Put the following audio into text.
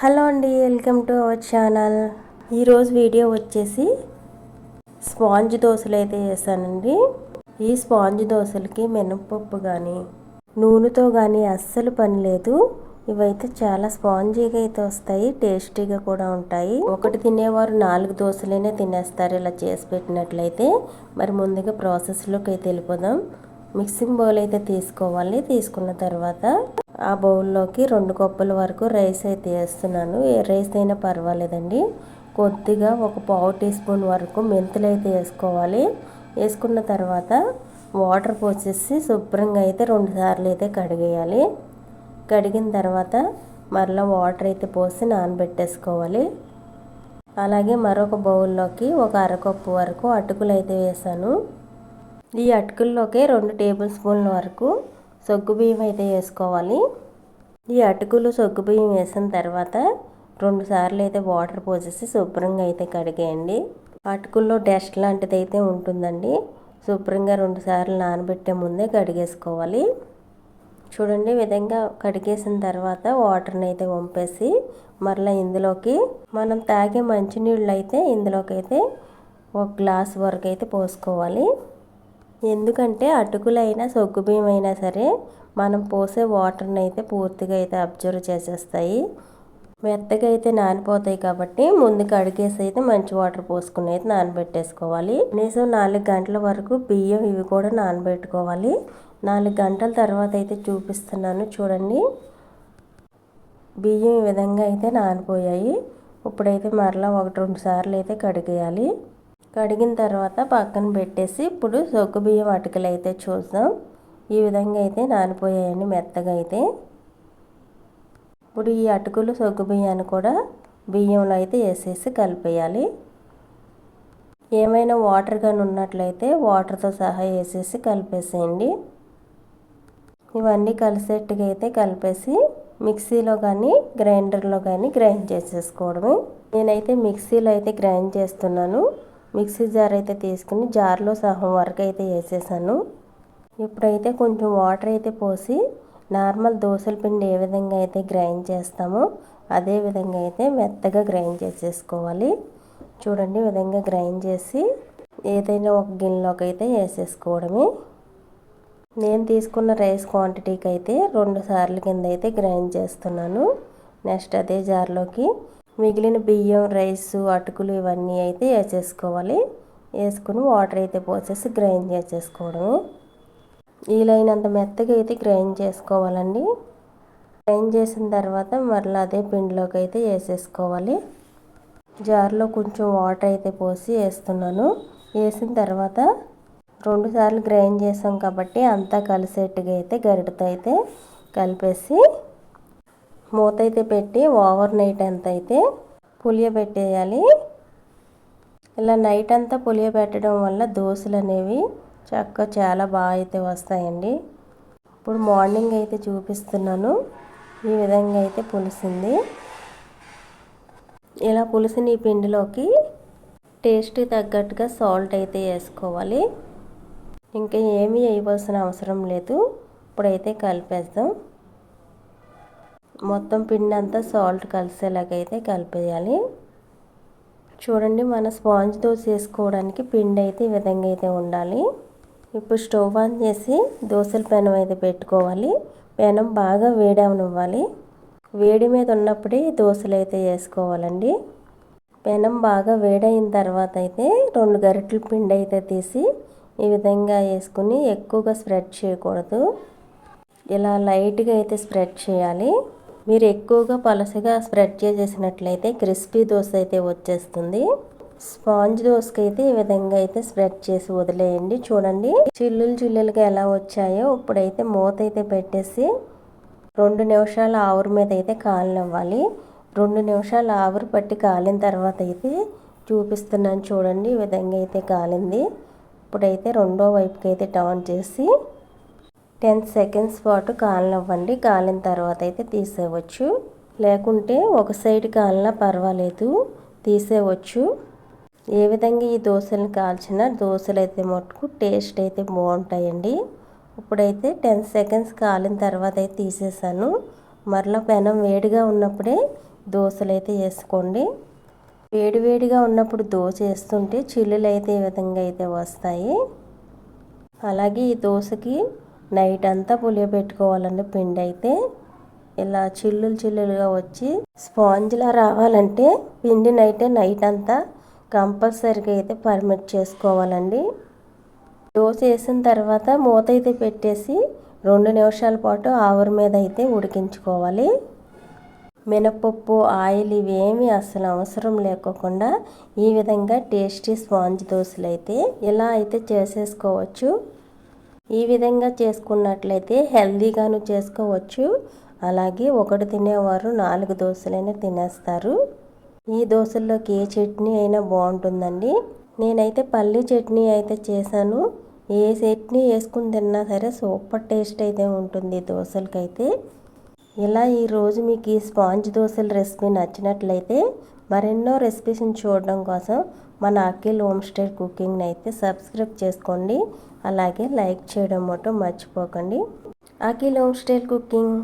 Hello అండి welcome to our channel. ఈరోజు video వచ్చేసి స్పాంజ్ దోశలు అయితే చేశానండి. ఈ స్పాంజ్ దోశలకి మినపప్పు కానీ నూనెతో కానీ అస్సలు పని లేదు. ఇవైతే చాలా స్పాంజీగా అయితే వస్తాయి టేస్టీగా కూడా ఉంటాయి. ఒకటి తినేవారు నాలుగు దోశలైనా తినేస్తారు ఇలా చేసి పెట్టినట్లయితే. మరి ముందుగా ప్రాసెస్లోకి అయితే వెళ్ళిపోదాం. మిక్సింగ్ బౌల్ అయితే తీసుకోవాలి తీసుకున్న తర్వాత ఆ బౌల్లోకి రెండు కప్పుల వరకు రైస్ అయితే వేస్తున్నాను. ఏ రైస్ అయినా పర్వాలేదండి. కొద్దిగా ఒక పావు టీ స్పూన్ వరకు మెంతులు అయితే వేసుకోవాలి. వేసుకున్న తర్వాత వాటర్ పోసేసి శుభ్రంగా అయితే రెండు సార్లు అయితే కడిగేయాలి. కడిగిన తర్వాత మరలా వాటర్ అయితే పోసి నానబెట్టేసుకోవాలి. అలాగే మరొక బౌల్లోకి ఒక అరకప్పు వరకు అటుకులు అయితే వేసాను. ఈ అటుకుల్లోకి రెండు టేబుల్ స్పూన్ల వరకు సొగ్గు బియ్యం అయితే వేసుకోవాలి. ఈ అటుకులు సొగ్గు బియ్యం వేసిన తర్వాత రెండు సార్లు అయితే వాటర్ పోసేసి శుభ్రంగా అయితే కడిగేయండి. అటుకుల్లో డస్ట్ లాంటిది అయితే ఉంటుందండి. శుభ్రంగా రెండు సార్లు నానబెట్టే ముందే కడిగేసుకోవాలి. చూడండి విధంగా కడిగేసిన తర్వాత వాటర్ని అయితే వంపేసి మరలా ఇందులోకి మనం తాగే మంచినీళ్ళు అయితే ఇందులోకి అయితే ఒక గ్లాస్ వరకు అయితే పోసుకోవాలి. ఎందుకంటే అటుకులైనా సొగ్గు బియ్యం అయినా సరే మనం పోసే వాటర్ని అయితే పూర్తిగా అయితే అబ్జర్వ్ చేసేస్తాయి. మెత్తగా అయితే నానిపోతాయి కాబట్టి ముందు కడిగేసి అయితే మంచి వాటర్ పోసుకుని అయితే నానబెట్టేసుకోవాలి. కనీసం నాలుగు గంటల వరకు బియ్యం ఇవి కూడా నానబెట్టుకోవాలి. నాలుగు గంటల తర్వాత అయితే చూపిస్తున్నాను చూడండి. బియ్యం ఈ విధంగా అయితే నానిపోయాయి. ఇప్పుడైతే మరలా ఒకటి రెండు సార్లు అయితే కడిగేయాలి. కడిగిన తర్వాత పక్కన పెట్టేసి ఇప్పుడు సొక్కు బియ్యం అటుకలు అయితే చూద్దాం. ఈ విధంగా అయితే నానిపోయాయండి మెత్తగా అయితే. ఇప్పుడు ఈ అటుకులు సొగ్గు బియ్యాన్ని కూడా బియ్యంలో అయితే వేసేసి కలిపేయాలి. ఏమైనా వాటర్ కానీ ఉన్నట్లయితే వాటర్తో సహా వేసేసి కలిపేసేయండి. ఇవన్నీ కలిసేట్టుగా అయితే కలిపేసి మిక్సీలో కానీ గ్రైండర్లో కానీ గ్రైండ్ చేసేసుకోవడమే. నేనైతే మిక్సీలో అయితే గ్రైండ్ చేస్తున్నాను. మిక్సీ జార్ అయితే తీసుకుని జార్లో సహం వరకు అయితే వేసేసాను. ఇప్పుడైతే కొంచెం వాటర్ అయితే పోసి నార్మల్ దోశల పిండి ఏ విధంగా అయితే గ్రైండ్ చేస్తామో అదే విధంగా అయితే మెత్తగా గ్రైండ్ చేసేసుకోవాలి. చూడండి విధంగా గ్రైండ్ చేసి ఏదైనా ఒక గిన్నెలోకి అయితే వేసేసుకోవడమే. నేను తీసుకున్న రైస్ క్వాంటిటీకి అయితే రెండు సార్లు కింద అయితే గ్రైండ్ చేస్తున్నాను. నెక్స్ట్ అదే జార్లోకి మిగిలిన బియ్యం రైసు అటుకులు ఇవన్నీ అయితే వేసేసుకోవాలి. వేసుకుని వాటర్ అయితే పోసేసి గ్రైండ్ చేసేసుకోవడము. వీలైనంత మెత్తగా అయితే గ్రైండ్ చేసుకోవాలండి. గ్రైండ్ చేసిన తర్వాత మరలా అదే పిండిలోకి అయితే వేసేసుకోవాలి. జార్లో కొంచెం వాటర్ అయితే పోసి వేస్తున్నాను. వేసిన తర్వాత రెండు సార్లు గ్రైండ్ చేసాం కాబట్టి అంతా కలిసేట్టుగా అయితే గరిటతో అయితే కలిపేసి మూత అయితే పెట్టి ఓవర్ నైట్ అంతా అయితే పులియబెట్టేయాలి ఇలా నైట్ అంతా పులియబెట్టడం వల్ల దోశలు అనేవి చక్కగా చాలా బాగా అయితే వస్తాయండి. ఇప్పుడు మార్నింగ్ అయితే చూపిస్తున్నాను. ఈ విధంగా అయితే పులిసింది. ఇలా పులిసిన ఈ పిండిలోకి టేస్ట్ తగ్గట్టుగా సాల్ట్ అయితే వేసుకోవాలి. ఇంకా ఏమీ వేయవలసిన అవసరం లేదు. ఇప్పుడైతే కలిపేద్దాం. మొత్తం పిండి అంతా సాల్ట్ కలిసేలాగైతే కలిపేయాలి. చూడండి మన స్పాంజ్ దోశ వేసుకోవడానికి పిండి అయితే ఈ విధంగా అయితే ఉండాలి. ఇప్పుడు స్టవ్ ఆన్ చేసి దోశల పెనం అయితే పెట్టుకోవాలి. పెనం బాగా వేడవనివ్వాలి. వేడి మీద ఉన్నప్పుడే దోశలు అయితే వేసుకోవాలండి. పెనం బాగా వేడైన తర్వాత అయితే రెండు గరిటెల పిండి అయితే తీసి ఈ విధంగా వేసుకుని ఎక్కువగా స్ప్రెడ్ చేయకూడదు. ఇలా లైట్గా అయితే స్ప్రెడ్ చేయాలి. మీరు ఎక్కువగా పలసగా స్ప్రెడ్ చేసేసినట్లయితే క్రిస్పీ దోశ అయితే వచ్చేస్తుంది. స్పాంజ్ దోశకి అయితే ఈ విధంగా అయితే స్ప్రెడ్ చేసి వదిలేయండి. చూడండి చిల్లులు చిల్లులుగా ఎలా వచ్చాయో. ఇప్పుడైతే మూత అయితే పెట్టేసి రెండు నిమిషాలు ఆవురు మీద అయితే కాలనివ్వాలి. రెండు నిమిషాలు ఆవిరి పట్టి కాలిన తర్వాత అయితే చూపిస్తున్నాను చూడండి ఈ విధంగా అయితే కాలింది. ఇప్పుడైతే రెండో వైపుకి అయితే టర్న్ చేసి టెన్ సెకండ్స్ పాటు కాలనివ్వండి కాలిన తర్వాత అయితే తీసేయవచ్చు. లేకుంటే ఒక సైడ్ కాలినా పర్వాలేదు తీసేయవచ్చు. ఏ విధంగా ఈ దోశలను కాల్చినా దోశలు అయితే మటుకు టేస్ట్ అయితే బాగుంటాయండి. ఇప్పుడైతే టెన్ సెకండ్స్ కాలిన తర్వాత అయితే తీసేసాను. మరలా పెనం వేడిగా ఉన్నప్పుడే దోశలు అయితే వేసుకోండి వేడివేడిగా ఉన్నప్పుడు దోశ వేస్తుంటే చిల్లులు అయితే ఈ విధంగా అయితే వస్తాయి. అలాగే ఈ దోశకి నైట్ అంతా పులియబెట్టుకోవాలండి పిండి అయితే ఇలా చిల్లులు చిల్లులుగా వచ్చి స్పాంజ్లా రావాలంటే పిండి నైటే నైట్ అంతా కంపల్సరీగా అయితే పర్మిట్ చేసుకోవాలండి. దోశ వేసిన తర్వాత మూత అయితే పెట్టేసి రెండు నిమిషాల పాటు ఆవిరి మీద అయితే ఉడికించుకోవాలి. మినపప్పు ఆయిల్ ఇవేమి అసలు అవసరం లేకోకుండా ఈ విధంగా టేస్టీ స్పాంజ్ దోశలు అయితే ఇలా అయితే చేసేసుకోవచ్చు. ఈ విధంగా చేసుకున్నట్లయితే హెల్దీగాను చేసుకోవచ్చు. అలాగే ఒకటి తినేవారు నాలుగు దోశలైనా తినేస్తారు. ఈ దోశల్లోకి ఏ చట్నీ అయినా బాగుంటుందండి. నేనైతే పల్లి చట్నీ అయితే చేశాను. ఏ చట్నీ వేసుకుని తిన్నా సరే సూపర్ టేస్ట్ అయితే ఉంటుంది దోశలకైతే. ఇలా ఈరోజు మీకు ఈ స్పాంజ్ దోశల రెసిపీ నచ్చినట్లయితే మరెన్నో రెసిపీస్ని చూడడం కోసం మన అఖిల్ హోమ్ స్టైల్ కుకింగ్ని అయితే సబ్స్క్రైబ్ చేసుకోండి. అలాగే లైక్ చేయడం మొత్తం మర్చిపోకండి. Akhil home style cooking